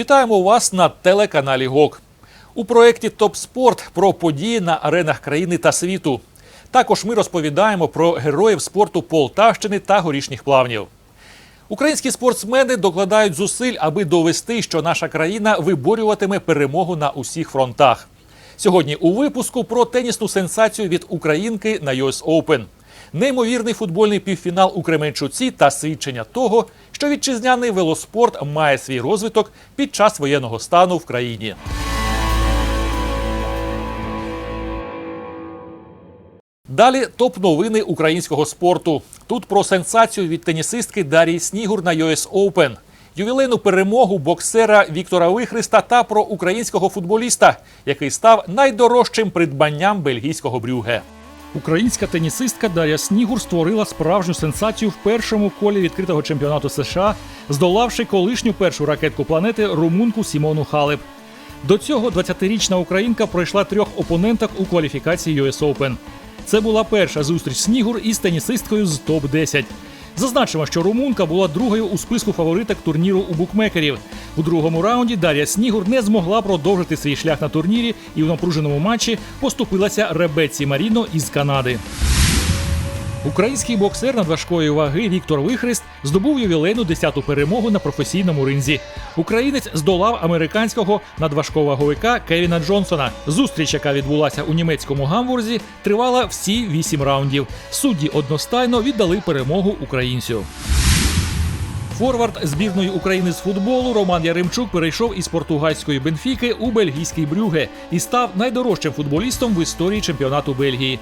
Вітаємо вас на телеканалі ГОК. У проєкті Топ Спорт про події на аренах країни та світу. Також ми розповідаємо про героїв спорту Полтавщини та горішніх плавнів. Українські спортсмени докладають зусиль, аби довести, що наша країна виборюватиме перемогу на усіх фронтах. Сьогодні у випуску про тенісну сенсацію від українки на US Open. Неймовірний футбольний півфінал у Кременчуці та свідчення того, що вітчизняний велоспорт має свій розвиток під час воєнного стану в країні. Далі топ новини українського спорту. Тут про сенсацію від тенісистки Дарії Снігур на US Open, ювілейну перемогу боксера Віктора Вихриста та про українського футболіста, який став найдорожчим придбанням бельгійського брюге. Українська тенісистка Дар'я Снігур створила справжню сенсацію в першому колі відкритого чемпіонату США, здолавши колишню першу ракетку планети румунку Сімону Халеп. До цього 20-річна українка пройшла трьох опоненток у кваліфікації US Open. Це була перша зустріч Снігур із тенісисткою з топ-10. Зазначимо, що румунка була другою у списку фавориток турніру у букмекерів. У другому раунді Дар'я Снігур не змогла продовжити свій шлях на турнірі і в напруженому матчі поступилася Ребеці Маріно із Канади. Український боксер надважкої ваги Віктор Вихрест здобув ювілейну 10-ту перемогу на професійному ринзі. Українець здолав американського надважковаговика Кевіна Джонсона. Зустріч, яка відбулася у німецькому гамбурзі, тривала всі 8 раундів. Судді одностайно віддали перемогу українцю. Форвард збірної України з футболу Роман Яремчук перейшов із португальської Бенфіки у бельгійський Брюге і став найдорожчим футболістом в історії чемпіонату Бельгії.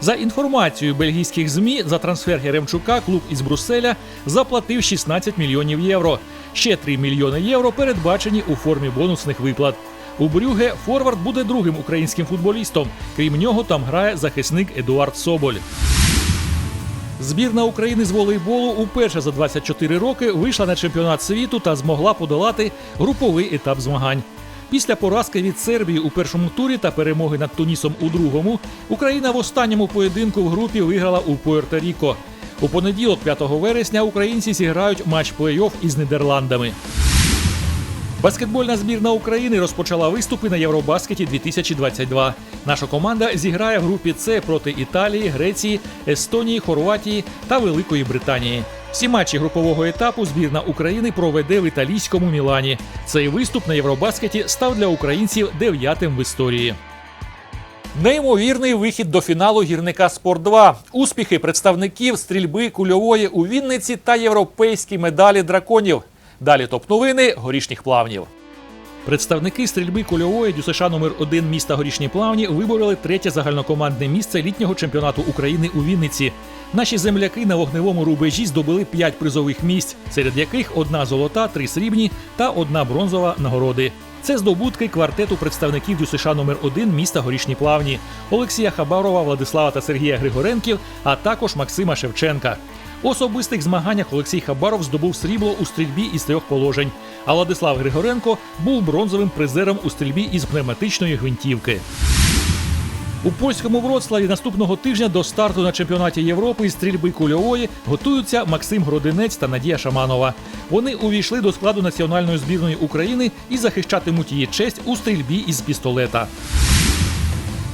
За інформацією бельгійських змі, за трансфер Яремчука клуб із Брюсселя заплатив 16 мільйонів євро. Ще 3 мільйони євро передбачені у формі бонусних виплат. У Брюге Форвард буде другим українським футболістом. Крім нього, там грає захисник Едуард Соболь. Збірна України з волейболу уперше за 24 роки вийшла на чемпіонат світу та змогла подолати груповий етап змагань. Після поразки від Сербії у першому турі та перемоги над Тунісом у другому Україна в останньому поєдинку в групі виграла у Пуерто-Ріко. У понеділок, 5 вересня, українці зіграють матч плей-офф із Нідерландами. Баскетбольна збірна України розпочала виступи на Євробаскеті 2022. Наша команда зіграє в групі С проти Італії, Греції, Естонії, Хорватії та Великої Британії. Всі матчі групового етапу збірна України проведе в італійському Мілані. Цей виступ на Євробаскеті став для українців дев'ятим в історії. Неймовірний вихід до фіналу гірника Спорт 2 Успіхи представників стрільби кульової у Вінниці та європейські медалі драконів. Далі топ новини горішніх плавнів. Представники стрільби кульової ДЮСШ номер 1 міста Горішні Плавні вибороли третє загальнокомандне місце літнього чемпіонату України у Вінниці. Наші земляки на вогневому рубежі здобули п'ять призових місць, серед яких одна золота, три срібні та одна бронзова нагороди. Це здобутки квартету представників ДЮСШ номер 1 міста Горішні Плавні Олексія Хабарова, Владислава та Сергія Григоренків, а також Максима Шевченка. У особистих змаганнях Олексій Хабаров здобув срібло у стрільбі із трьох положень, а Владислав Григоренко був бронзовим призером у стрільбі із пневматичної гвинтівки. У польському Вроцлаві наступного тижня до старту на чемпіонаті Європи із стрільби кульової готуються Максим Гродинець та Надія Шаманова. Вони увійшли до складу національної збірної України і захищатимуть її честь у стрільбі із пістолета.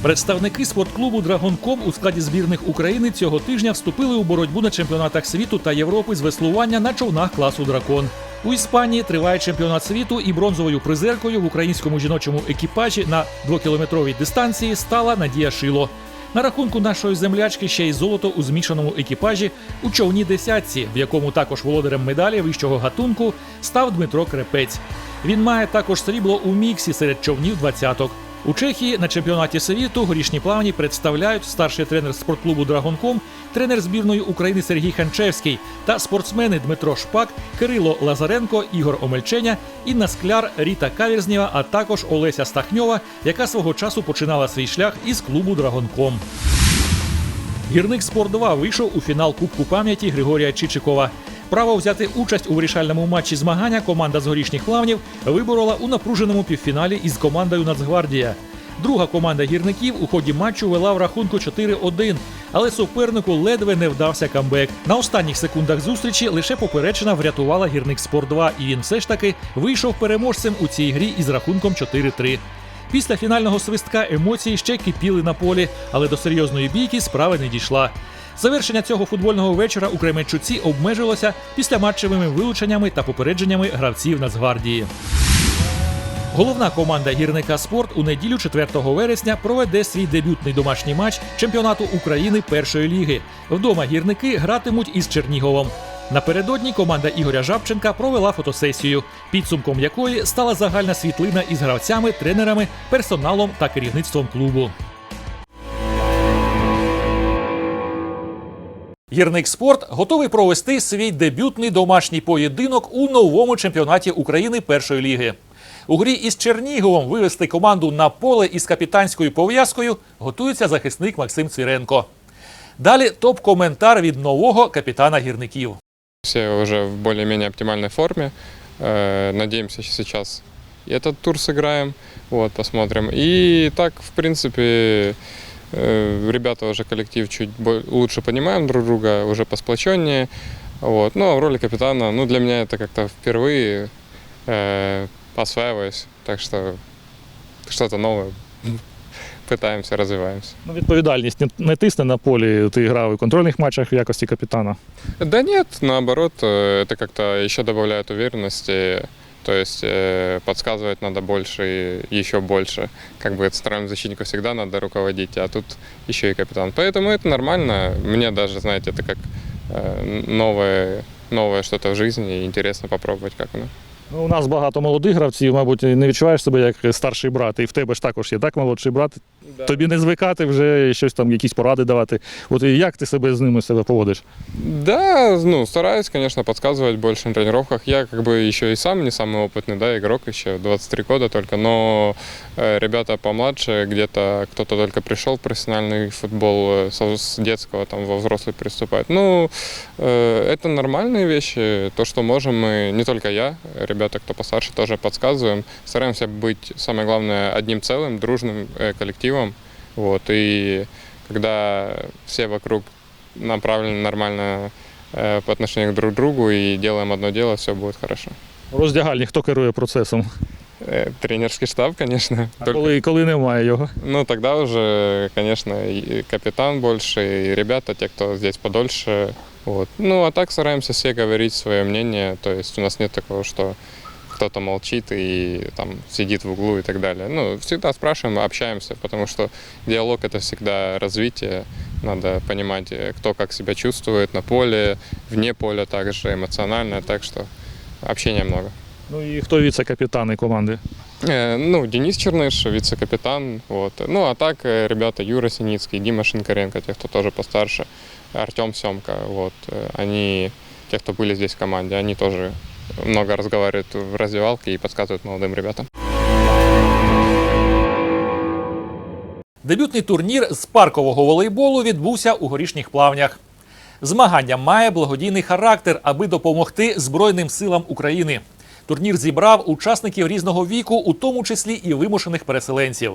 Представники спортклубу Драгонком у складі збірних України цього тижня вступили у боротьбу на чемпіонатах світу та Європи з веслування на човнах класу Дракон. У Іспанії триває чемпіонат світу і бронзовою призеркою в українському жіночому екіпажі на двокілометровій дистанції стала Надія Шило. На рахунку нашої землячки ще й золото у змішаному екіпажі у човні десятці, в якому також володарем медалі вищого гатунку став Дмитро Крепець. Він має також срібло у міксі серед човнів двадцяток. У Чехії на чемпіонаті світу горішні плавні представляють старший тренер спортклубу Драгонком, тренер збірної України Сергій Ханчевський та спортсмени Дмитро Шпак, Кирило Лазаренко, Ігор Омельченя, Інна Скляр, Ріта Кавірзнєва, а також Олеся Стахньова, яка свого часу починала свій шлях із клубу Драгонком. Гірник Спорт 2 вийшов у фінал Кубку пам'яті Григорія Чичикова. Право взяти участь у вирішальному матчі змагання команда з горішніх плавнів виборола у напруженому півфіналі із командою Нацгвардія. Друга команда гірників у ході матчу вела в рахунку 4-1, але супернику ледве не вдався камбек. На останніх секундах зустрічі лише поперечина врятувала гірник Спорт 2, і він все ж таки вийшов переможцем у цій грі із рахунком 4-3. Після фінального свистка емоції ще кипіли на полі, але до серйозної бійки справа не дійшла. Завершення цього футбольного вечора у Кременчуці обмежилося післяматчевими вилученнями та попередженнями гравців Нацгвардії. Головна команда гірника спорт у неділю 4 вересня проведе свій дебютний домашній матч чемпіонату України першої ліги. Вдома гірники гратимуть із Черніговом. Напередодні команда Ігоря Жабченка провела фотосесію, підсумком якої стала загальна світлина із гравцями, тренерами, персоналом та керівництвом клубу. Гірник спорт готовий провести свій дебютний домашній поєдинок у новому чемпіонаті України першої ліги. У грі із Черніговом вивести команду на поле із капітанською пов'язкою готується захисник Максим Цвіренко. Далі топ-коментар від нового капітана гірників. Все уже в более-менее оптимальной форме. Э, Надеемся, что сейчас и этот тур сыграем. Вот, посмотрим. И так, в принципе, э, ребята уже коллектив чуть бо- лучше понимаем друг друга, уже посплоченнее. Вот. Ну, а в роли капитана, ну, для меня это как-то впервые э, осваиваюсь. Так что что-то новое. Пытаемся, развиваемся. Ну, відповідальність не, не тисне на полі. Ти грав у контрольних матчах в якості капітана. Да нет, наоборот, э, это как-то еще добавляет уверенности. То есть э, подсказывать надо больше и еще больше. Как бы старым защитнику всегда надо руководить, а тут еще и капитан. Поэтому это нормально. Мне даже, знаете, это как э, новое, новое что-то в жизни, и интересно попробовать, как оно. Ну, у нас багато молодих гравців, мабуть, не відчуваєш себе як старший брат. І в тебе ж також є так молодший брат. Тобі не звикати вже щось там, якісь поради давати. От і як ти себе з ними себе поводиш? Да, ну, стараюсь, конечно, подсказывать больше на тренировках. Я как бы еще и сам не самый опытный, да, игрок еще, 23 года только, но э, ребята помладше, где-то кто-то только пришел в профессиональный футбол, э, со- с детского там во взрослый приступает. Ну, э, это нормальные вещи, то, что можем мы, не только я, ребята, кто постарше, тоже подсказываем. Стараемся быть, самое главное, одним целым, дружным э, коллективом, вот, и когда все вокруг направлены нормально э, по отношению друг к другу и делаем одно дело, все будет хорошо. У роздягальні хто керує процесом? Э, Тренерский штаб, конечно. А только- коли, коли немає його? Ну, тогда уже, конечно, и капитан больше, и ребята, те, кто здесь подольше. Вот. Ну, а так стараемся все говорить свое мнение. То есть у нас нет такого, что кто-то молчит и там сидит в углу и так далее. Ну, всегда спрашиваем, общаемся, потому что диалог – это всегда развитие. Надо понимать, э, кто как себя чувствует на поле, вне поля также, эмоционально. Так что общения много. Ну і хто віце-капітани команди? Э, Ну, Денис Черныш, вице-капитан. Вот. Ну, а так э, ребята Юра Синицкий, Дима Шинкаренко, те, кто тоже постарше, Артем Семка. Вот. э, Они, те, кто были здесь в команде, они тоже много разговаривают в раздевалке и подсказывают молодым ребятам. Дебютний турнір з паркового волейболу відбувся у горішніх плавнях. Змагання має благодійний характер, аби допомогти Збройним силам України. Турнір зібрав учасників різного віку, у тому числі і вимушених переселенців.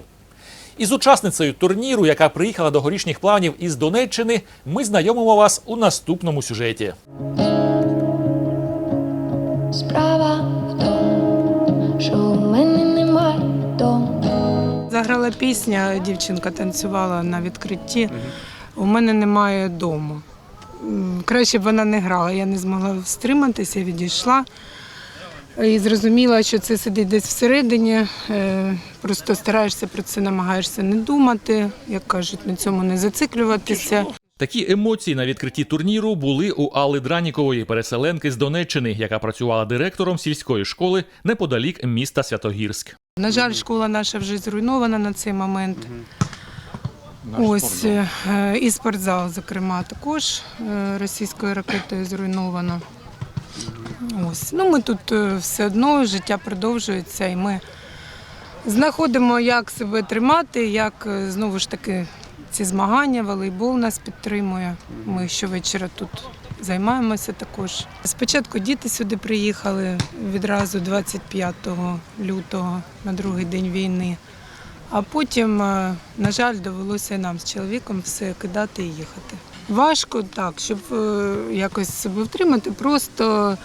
Із учасницею турніру, яка приїхала до горішніх плавнів із Донеччини, ми знайомимо вас у наступному сюжеті. Справа в тому, що у мене немає дому. Заграла пісня, дівчинка танцювала на відкритті. У мене немає дому. Краще б вона не грала. Я не змогла стриматися, відійшла. І зрозуміла, що це сидить десь всередині. Е, Просто стараєшся про це, намагаєшся не думати, як кажуть, на цьому не зациклюватися. Такі емоції на відкритті турніру були у Алли Дранікової, переселенки з Донеччини, яка працювала директором сільської школи неподалік міста Святогірськ. На жаль, школа наша вже зруйнована на цей момент. Ось е, і спортзал, зокрема, також е, російською ракетою зруйновано. Ось. Ну, ми тут е, все одно, життя продовжується, і ми знаходимо, як себе тримати, як знову ж таки ці змагання, волейбол нас підтримує. Ми щовечора тут займаємося також. Спочатку діти сюди приїхали відразу 25 лютого на другий день війни. А потім, е, на жаль, довелося нам з чоловіком все кидати і їхати. Важко так, щоб е, якось себе втримати. Просто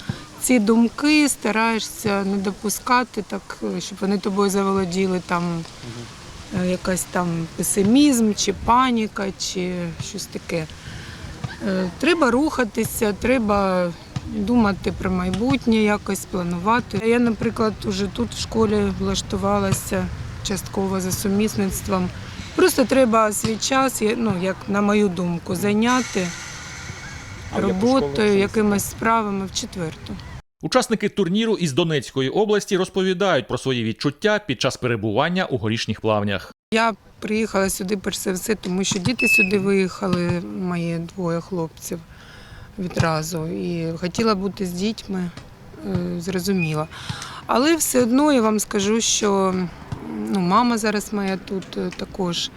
ці думки стараєшся не допускати, так, е, щоб вони тобою заволоділи там якась там песимізм, чи паніка, чи щось таке. Е, Треба рухатися, треба думати про майбутнє, якось планувати. Я, наприклад, уже тут в школі влаштувалася частково за сумісництвом. Просто треба свій час, ну, як на мою думку, зайняти роботою, якимись справами в четверту. Учасники турніру із Донецької області розповідають про свої відчуття під час перебування у горішніх плавнях. Я приїхала сюди перш за все, тому що діти сюди виїхали, мої двоє хлопців відразу. І хотіла бути з дітьми, е, зрозуміла. Але все одно я вам скажу, що ну, мама зараз моя тут е, також.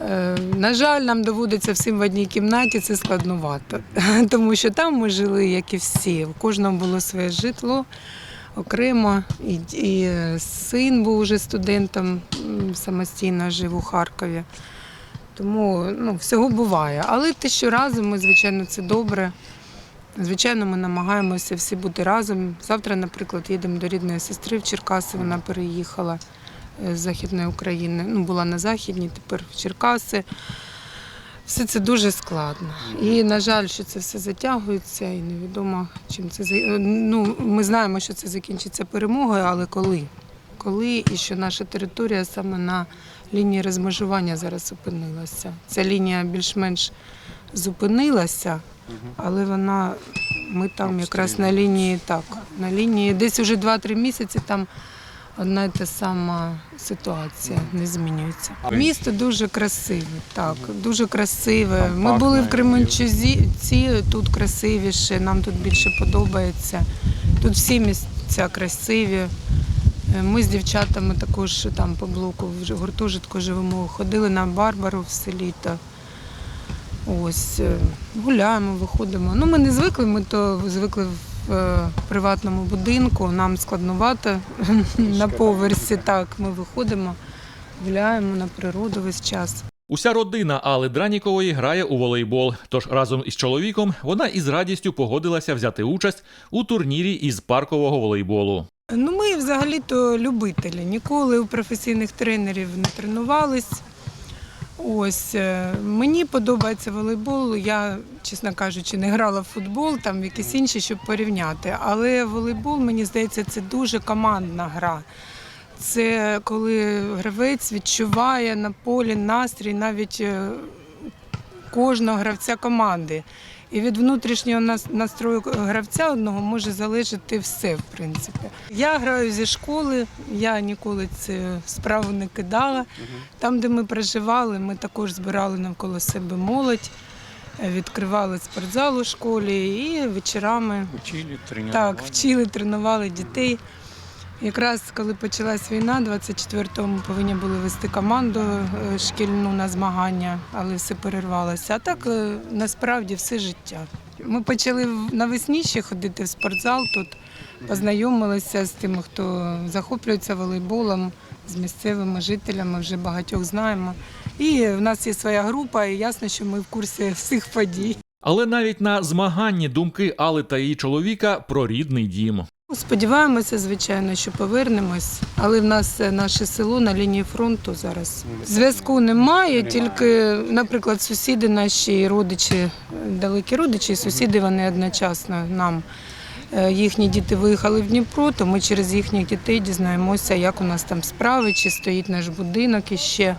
Е, На жаль, нам доводиться всім в одній кімнаті, це складновато, тому що там ми жили, як і всі. У кожного було своє житло окремо. І, і е, син був уже студентом, самостійно жив у Харкові. Тому ну, всього буває. Але те, що разом ми, звичайно, це добре. Звичайно, ми намагаємося всі бути разом. Завтра, наприклад, їдемо до рідної сестри в Черкаси. Вона переїхала з Західної України. Ну, була на Західній, тепер в Черкаси. Все це дуже складно. І, на жаль, що це все затягується, і невідомо, чим це за- Ну, ми знаємо, що це закінчиться перемогою, але коли? Коли і що наша територія саме на лінії розмежування зараз опинилася. Ця лінія більш-менш зупинилася, але вона ми там якраз на лінії так, на лінії десь уже 2-3 місяці там одна й та сама ситуація не змінюється. Місто дуже красиве, так, дуже красиве. Ми були в Кременчузі, тут красивіше, нам тут більше подобається. Тут всі місця красиві. Е, Ми з дівчатами також там по блоку в гуртожитку живемо, ходили на Барбару все літо. Ось, е, гуляємо, виходимо. Ну, ми не звикли, ми то звикли в е, приватному будинку, нам складновато на поверсі. Так, ми виходимо, гуляємо на природу весь час. Уся родина Алли Дранікової грає у волейбол. Тож разом із чоловіком вона із радістю погодилася взяти участь у турнірі із паркового волейболу. Ну, ми взагалі-то любителі. Ніколи у професійних тренерів не тренувались. Ось е, мені подобається волейбол. Я, чесно кажучи, не грала в футбол, там в якісь інші, щоб порівняти. Але волейбол, мені здається, це дуже командна гра. Це коли гравець відчуває на полі настрій навіть е, кожного гравця команди. І від внутрішнього нас- настрою гравця одного може залежати все, в принципі. Я граю зі школи, я ніколи цю справу не кидала. Там, де ми проживали, ми також збирали навколо себе молодь, е, відкривали спортзал у школі і вечорами Учили, тренировали. так, вчили, тренували дітей. Якраз коли почалась війна, 24-го ми повинні були вести команду е, шкільну на змагання, але все перервалося. А так е, насправді все життя. Ми почали навесні ще ходити в спортзал тут, познайомилися з тими, хто захоплюється волейболом, з місцевими жителями, вже багатьох знаємо. І в нас є своя група, і ясно, що ми в курсі всіх подій. Але навіть на змаганні думки Алли та її чоловіка про рідний дім. Сподіваємося, звичайно, що повернемось, але в нас е, наше село на лінії фронту зараз. Зв'язку немає, тільки, наприклад, сусіди наші родичі, далекі родичі, і сусіди вони одночасно нам. е, Їхні діти виїхали в Дніпро, то ми через їхніх дітей дізнаємося, як у нас там справи, чи стоїть наш будинок іще.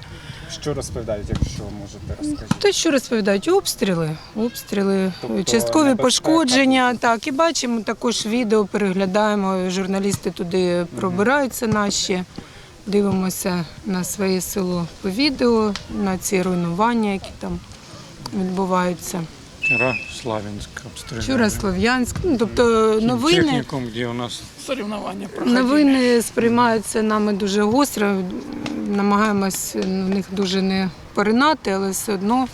Що розповідають, якщо можете розкажіть? Те, що розповідають, обстріли, обстріли, Тобто часткові пошкодження. Так, і бачимо також відео, переглядаємо. Журналісти туди пробираються наші. Дивимося на своє село по відео, на ці руйнування, які там відбуваються. Вчора Славянськ обстріляли. Вчора Слов'янськ. Ну, тобто новини, Технікум, де у нас соревновання проходили. новини сприймаються нами дуже гостро. Намагаємось в них дуже не поринати, але все одно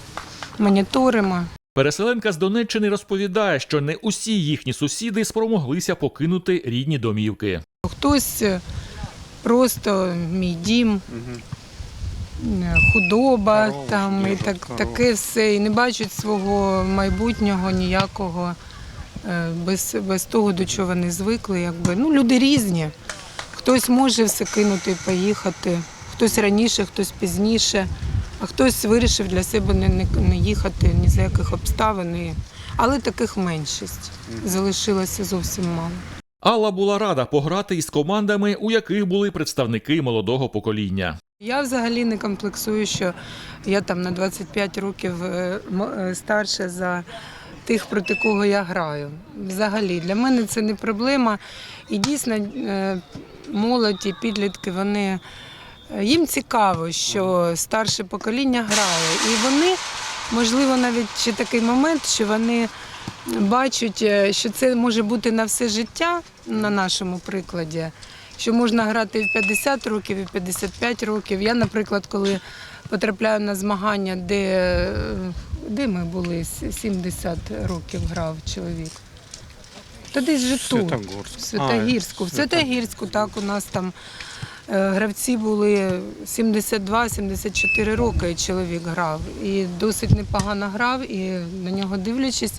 моніторимо. Переселенка з Донеччини розповідає, що не усі їхні сусіди спромоглися покинути рідні домівки. Хтось е, просто мій дім, е, худоба, Корова, там і так, таке все, і не бачать свого майбутнього ніякого е, без, без того, до чого вони звикли. Якби. Ну, люди різні. Хтось може все кинути і поїхати, хтось раніше, хтось пізніше, а хтось вирішив для себе не, не, не їхати ні за яких обставин. І... Але таких меншість. Залишилося зовсім мало. Алла була рада пограти із командами, у яких були представники молодого покоління. Я взагалі не комплексую, що я там на 25 років е, е, старша за тих, проти кого я граю. Взагалі, для мене це не проблема. І дійсно, е, молодь і підлітки, вони їм цікаво, що старше покоління грає. І вони, можливо, навіть ще такий момент, що вони бачать, що це може бути на все життя на нашому прикладі що можна грати і в 50 років, і в 55 років. Я, наприклад, коли потрапляю на змагання, де, де ми були, 70 років грав чоловік. Та десь же тут, в Святогірську. В Святогірську, так, у нас там е, гравці були 72-74 роки чоловік грав. І досить непогано грав, і на нього дивлячись,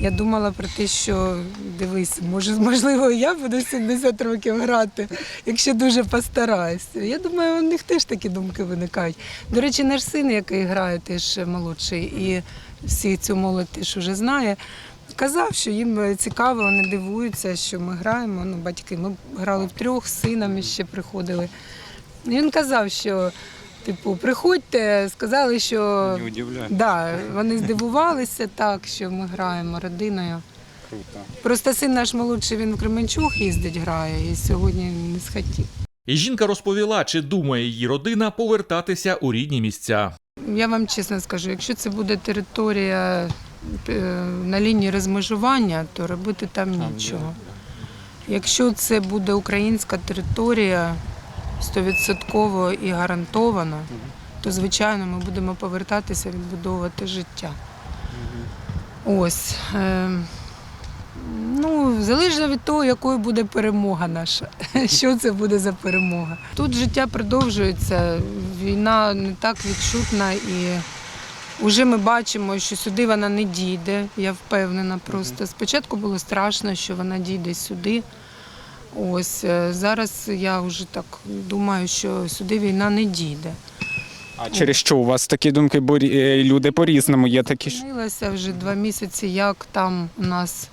я думала про те, що дивись, може, можливо, я буду 70 років грати, якщо дуже постараюся. Я думаю, у них теж такі думки виникають. До речі, наш син, який грає, теж молодший, і всі цю молодь теж вже знає. Казав, що їм цікаво, вони дивуються, що ми граємо. Ну, батьки, ми грали втрьох, з сином ще приходили. І він казав, що типу, приходьте, сказали, що Не. Да, вони здивувалися так, що ми граємо родиною. Круто. Просто син наш молодший, він в Кременчуг їздить, грає, і сьогодні не схотів. І жінка розповіла, чи думає її родина повертатися у рідні місця. Я вам чесно скажу, якщо це буде територія е, на лінії розмежування, то робити там нічого. Якщо це буде українська територія стовідсотково і гарантовано, то звичайно ми будемо повертатися, відбудовувати життя. Ось. Е, ну, залежно від того, якою буде перемога наша. Що це буде за перемога. Тут життя продовжується, війна не так відчутна і вже ми бачимо, що сюди вона не дійде. Я впевнена просто. Спочатку було страшно, що вона дійде сюди. Ось е, зараз я вже так думаю, що сюди війна не дійде. А через що у вас такі думки, бо е, люди по-різному є такі ж. Змінилося вже два місяці, як там у нас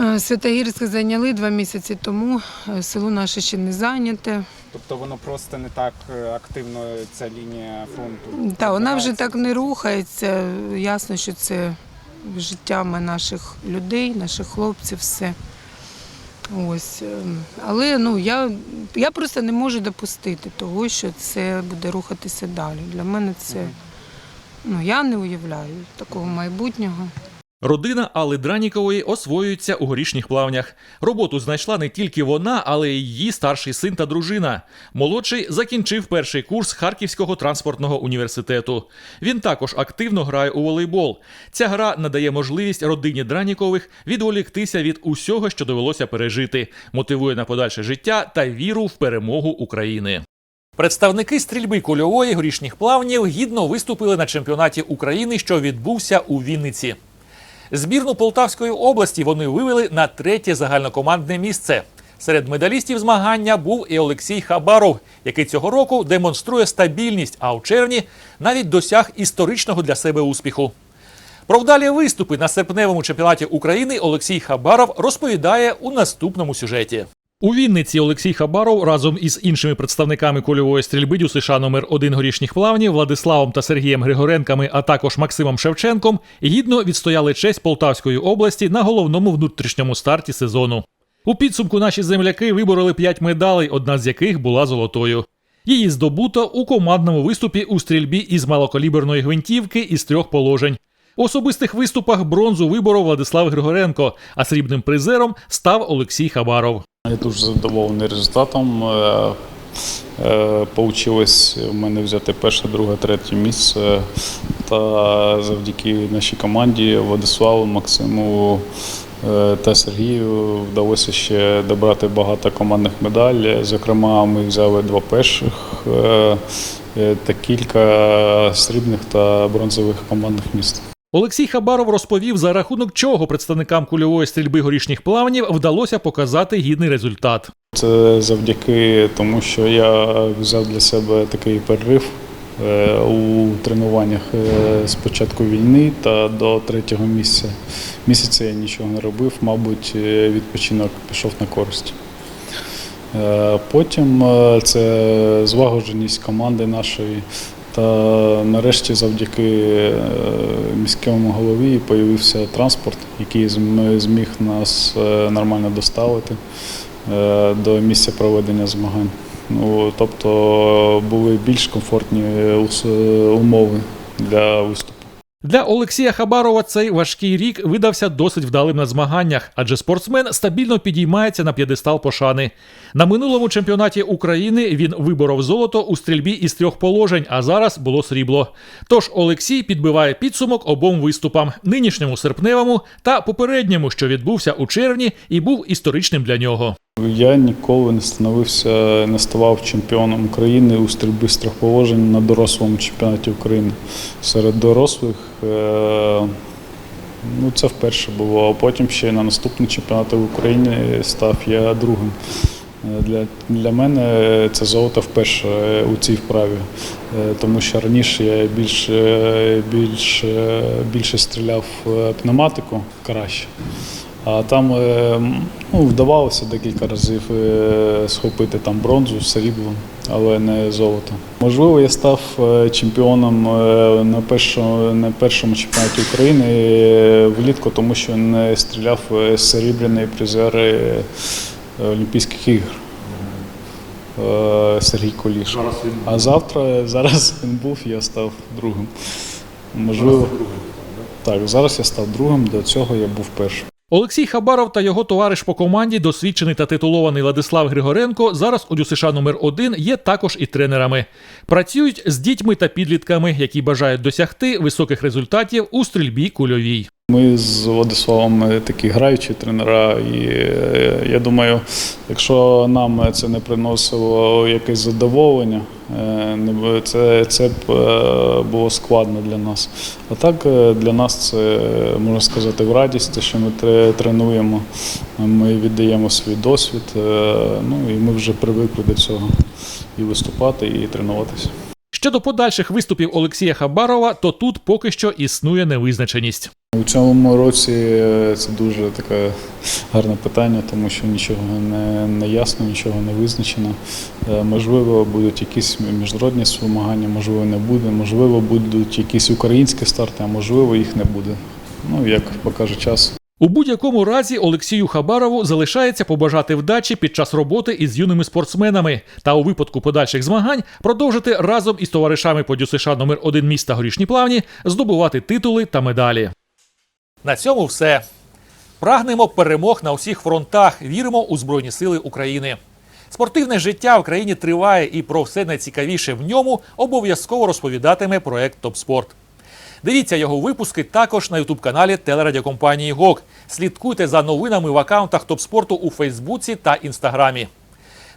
е, Святогірськ зайняли два місяці тому, село наше ще не зайняте. Тобто воно просто не так активно ця лінія фронту. Та вона вже так не рухається. Ясно, що це життями наших людей, наших хлопців, все. Ось. ем, Але ну, я, я просто не можу допустити того, що це буде рухатися далі. Для мене це ну, я не уявляю такого майбутнього. Родина Алли Дранікової освоюється у горішніх плавнях. Роботу знайшла не тільки вона, але й її старший син та дружина. Молодший закінчив перший курс Харківського транспортного університету. Він також активно грає у волейбол. Ця гра надає можливість родині Дранікових відволіктися від усього, що довелося пережити, мотивує на подальше життя та віру в перемогу України. Представники стрільби кульової горішніх плавнів гідно виступили на чемпіонаті України, що відбувся у Вінниці. Збірну Полтавської області вони вивели на третє загальнокомандне місце. Серед медалістів змагання був і Олексій Хабаров, який цього року демонструє стабільність, а у червні навіть досяг історичного для себе успіху. Про вдалі виступи на серпневому чемпіонаті України Олексій Хабаров розповідає у наступному сюжеті. У Вінниці Олексій Хабаров разом із іншими представниками кульової стрільби ДЮСШ номер 1 горішніх плавнів Владиславом та Сергієм Григоренками, а також Максимом Шевченком, гідно відстояли честь Полтавської області на головному внутрішньому старті сезону. У підсумку наші земляки вибороли 5 медалей, одна з яких була золотою. Її здобуто у командному виступі у стрільбі із малокаліберної гвинтівки із трьох положень. У особистих виступах бронзу виборов Владислав Григоренко, а срібним призером став Олексій Хабаров. Я дуже задоволений результатом. Е, е, Получилось в мене взяти перше, друге, третє місце. Та завдяки нашій команді Владиславу, Максиму Е, Та Сергію вдалося ще добрати багато командних медалей. Зокрема, ми взяли два перших та кілька срібних та бронзових командних міст. Олексій Хабаров розповів, за рахунок чого представникам кульової стрільби горішніх плавнів вдалося показати гідний результат. Це завдяки тому, що я взяв для себе такий перерив е, у тренуваннях е, з початку війни та до третього місяця. Місяця я нічого не робив, мабуть, е, відпочинок пішов на користь. Потім це злагодженість команди нашої. Та нарешті завдяки е, міському голові появився транспорт, який зміг нас е, нормально доставити е, до місця проведення змагань. Ну, тобто були більш комфортні умови для виступу. Для Олексія Хабарова цей важкий рік видався досить вдалим на змаганнях, адже спортсмен стабільно підіймається на п'єдестал пошани. На минулому чемпіонаті України він виборов золото у стрільбі із трьох положень, а зараз було срібло. Тож Олексій підбиває підсумок обом виступам: нинішньому серпневому та попередньому, що відбувся у червні, і був історичним для нього. Я ніколи не становився, не ставав чемпіоном України у стрільбі з положень на дорослому чемпіонаті України. Серед дорослих е, ну, це вперше було, а потім ще на наступний чемпіонат України став я другим. Е, Для, для мене це золото вперше у цій вправі, Е, тому що раніше я більш, е, більш, е, більше стріляв в пневматику краще. А там е, ну, вдавалося декілька разів е, схопити там бронзу, срібло, але не золото. Можливо, я став е, чемпіоном на першому, на першому чемпіонаті України влітку, тому що не стріляв серебряний призер Олімпійських ігор. Сергій Куліш. А завтра зараз він був, я став другим. Можливо, так, зараз я став другим, до цього я був першим. Олексій Хабаров та його товариш по команді, досвідчений та титулований Владислав Григоренко, зараз у ДЮСШ номер 1 є також і тренерами. Працюють з дітьми та підлітками, які бажають досягти високих результатів у стрільбі кульовій. Ми з Владиславом е, такі граючі тренера, і е, я думаю, якщо нам це не приносило якесь задоволення, е, це, це б було складно для нас. А так для нас це можна сказати в радість, що ми тренуємо, ми віддаємо свій досвід. Ну і ми вже привикли до цього і виступати, і тренуватися. Щодо подальших виступів Олексія Хабарова, то тут поки що існує невизначеність. У цьому році е, це дуже таке гарне питання, тому що нічого не, не ясно, нічого не визначено. Е, Можливо, будуть якісь міжнародні змагання, можливо, не буде, можливо, будуть якісь українські старти, а можливо, їх не буде. Ну, як покаже час. У будь-якому разі Олексію Хабарову залишається побажати вдачі під час роботи із юними спортсменами та у випадку подальших змагань продовжити разом із товаришами по ДЮСШ номер 1 міста Горішні Плавні здобувати титули та медалі. На цьому все. Прагнемо перемог на усіх фронтах. Віримо у Збройні Сили України. Спортивне життя в країні триває, і про все найцікавіше в ньому обов'язково розповідатиме проект Топспорт. Дивіться його випуски також на ютуб-каналі телерадіокомпанії ГОК. Слідкуйте за новинами в аккаунтах Топспорту у Фейсбуці та Інстаграмі.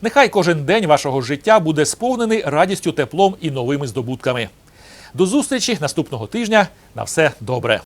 Нехай кожен день вашого життя буде сповнений радістю, теплом і новими здобутками. До зустрічі наступного тижня. На все добре.